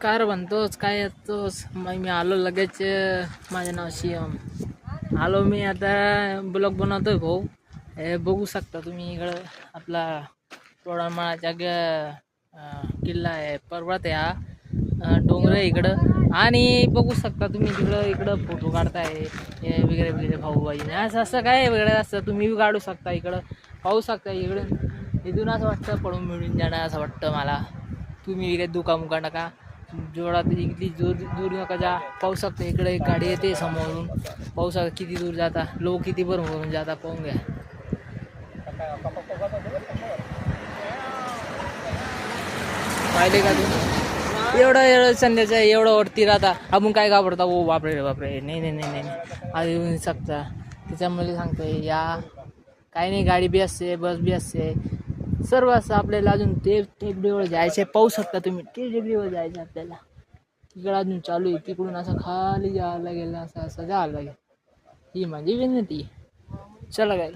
Car म्हणतोस काय येतोस? मग मी आलो लगेच माझं नाव शिवम. आलो मी आता ब्लॉग बनवतोय भाऊ. हे बघू शकता तुम्ही इकडं आपला तोडामाळाच्या ग किल्ला आहे पर्वत आहे हा. डोंगर आहे इकडं. आणि बघू शकता तुम्ही तिकडं इकडं फोटो काढताय हे वगैरे वगैरे भाऊ बहिणी असं असं काय वेगळं असतं? तुम्ही काढू शकता इकडं. पाहू शकता इकडं. इथून असं वाटतं पडून मिळून जाणार असं वाटतं मला. तुम्ही इकडे दुकामुका नका. जोरात इकडली दूर दूर नका जा. पाहू शकता इकडे एक गाडी येते समोरून. पाहू शकता किती दूर जाता? लोक किती भरून भरून जाता? पाहून घ्या. पाहिले का तुम्ही? एवढं एवढं संध्याचं एवढं वरती राहता. आपण काय घाबरता? ओ बापरे रे बापरे. नाही नाही नाही नाही. आधी येऊन शकता. त्याच्यामुळे सांगतोय या. काही नाही गाडी बी असते बस बी असते. सर्व असं आपल्याला अजून ते टेकडीवर आहे पाहू शकता तुम्ही. ते टेकडीवर जायचं आपल्याला. तिकडं अजून चालू आहे. तिकडून असं खाली जायला लागेल असं असं जायला लागेल. ही माझी विनंती चला काय